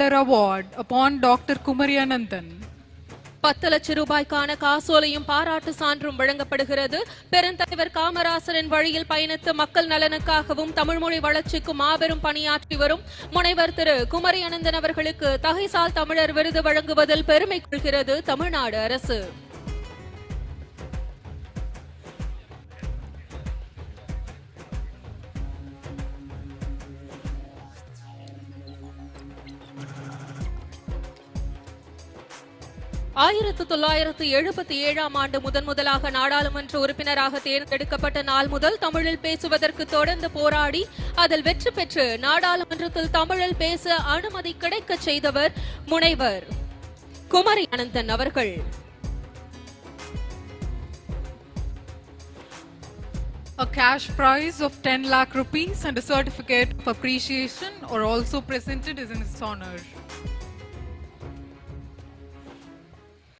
award upon Dr. Kumari பத்து லட்சம் ரூபாய்க்கான காசோலையும் பாராட்டு சான்றும் வழங்கப்படுகிறது பெருந்தலைவர் காமராசரின் வழியில் பயணித்து மக்கள் நலனுக்காகவும் தமிழ்மொழி வளர்ச்சிக்கும் மாபெரும் பணியாற்றி வரும் முனைவர் திரு குமரி அனந்தன் அவர்களுக்கு தகைசால் தமிழர் விருது வழங்குவதில் பெருமை கொள்கிறது தமிழ்நாடு அரசு ஆயிரத்து தொள்ளாயிரத்து எழுபத்தி ஏழாம் ஆண்டு முதன் முதலாக நாடாளுமன்ற உறுப்பினராக தேர்ந்தெடுக்கப்பட்ட நாள் முதல் தமிழில் பேசுவதற்கு தொடர்ந்து போராடி அதில் வெற்றி பெற்று நாடாளுமன்றத்தில் தமிழில் பேச அனுமதி கிடைக்க செய்தவர் முனைவர் குமரி அனந்தன் அவர்கள் A cash prize of 10 lakh rupees and a certificate of appreciation are also presented as in his honor.